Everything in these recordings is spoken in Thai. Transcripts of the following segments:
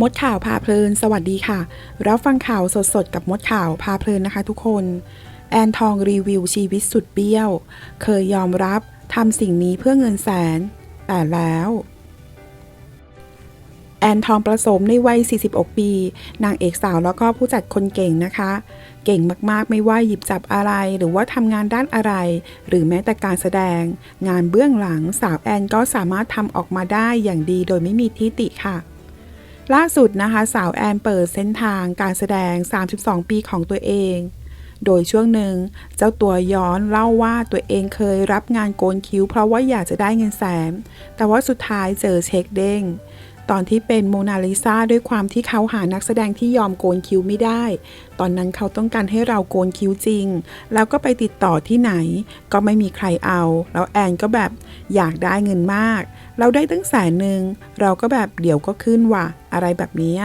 มดข่าวพาเพลิน สวัสดีค่ะ รับฟังข่าวสดๆ กับมดข่าวพาเพลินนะคะทุกคน แอนทองรีวิวชีวิตสุดเบี้ยว เคยยอมรับทำสิ่งนี้เพื่อเงินแสน แต่แล้ว แอนทองประสมในวัย 46 ปี นางเอกสาวแล้วก็ผู้จัดคนเก่งนะคะ เก่งมากๆไม่ว่าหยิบจับอะไรหรือว่าทำงานด้านอะไร หรือแม้แต่การแสดง งานเบื้องหลังสาวแอนก็สามารถทำออกมาได้อย่างดีโดยไม่มีทิติค่ะ ล่าสุดนะคะสาวแอนเปิดเส้นทางการแสดง 32 ปีของตัวเอง โดยช่วงหนึ่งเจ้าตัวย้อนเล่าว่าตัวเองเคยรับงานโกนคิ้วเพราะว่าอยากจะได้เงินแสน แต่ว่าสุดท้ายเจอเช็คเด้ง ตอนที่เป็นโมนาลิซาด้วยความที่เขาหานักแสดงที่ยอมโกนคิ้วไม่ได้ ตอนนั้นเขาต้องการให้เราโกนคิ้วจริง แล้วก็ไปติดต่อที่ไหน ก็ไม่มีใครเอา แล้วแอนก็แบบอยากได้เงินมาก เราได้ตั้งแสนหนึ่ง เราก็แบบเดี๋ยวก็ขึ้นว่ะ อะไรแบบนี้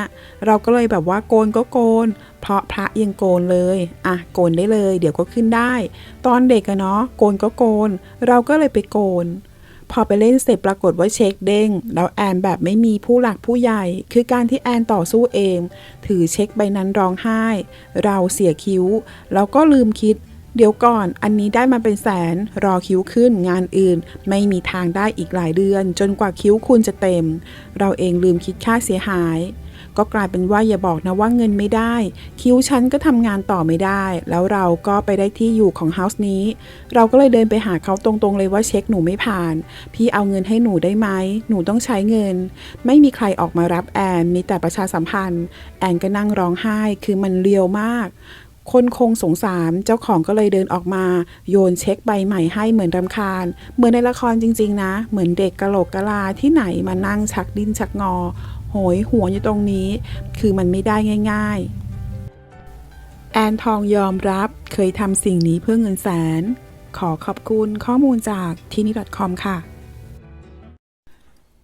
เราก็เลยแบบว่าโกนก็โกน เพราะพระยังโกนเลย อะโกนได้เลย เดี๋ยวก็ขึ้นได้ ตอนเด็กอะเนาะโกนก็โกน เราก็เลยไปโกน พอไปเล่นเสร็จปรากฏว่าเช็คเด้ง แล้วแอนแบบไม่มีผู้หลักผู้ใหญ่ คือการที่แอนต่อสู้เอง ถือเช็คใบนั้นร้องไห้ เราเสียคิ้ว แล้วก็ลืมคิด เดี๋ยวก่อน อันนี้ได้มาเป็นแสน รอคิ้วขึ้นงานอื่น ไม่มีทางได้อีกหลายเดือน จนกว่าคิ้วคุณจะเต็ม เราเองลืมคิดค่าเสียหาย ก็กลายเป็นว่าอย่าบอกนะว่าเงินไม่ได้ คิ้วฉันก็ทำงานต่อไม่ได้ แล้วเราก็ไปได้ที่อยู่ของเฮาส์นี้ เราก็เลยเดินไปหาเขาตรงๆเลยว่าเช็คหนูไม่ผ่าน พี่เอาเงินให้หนูได้ไหม หนูต้องใช้เงิน ไม่มีใครออกมารับแอน มีแต่ประชาสัมพันธ์ แอนก็นั่งร้องไห้ คือมันเรียวมาก คนคงสงสารเจ้าของก็เลยเดินออกมา โยนเช็คใบใหม่ให้เหมือนรำคาญ เหมือนในละครจริง ๆ นะ เหมือนเด็กกะโหลกกะลาที่ไหนมานั่งชักดิ้นชักงอ โหยหัวอยู่ตรงนี้ คือมันไม่ได้ง่าย ๆ แอนทองยอมรับเคยทำสิ่งนี้เพื่อเงินแสน ขอขอบคุณข้อมูลจากที่นี่ .com ค่ะ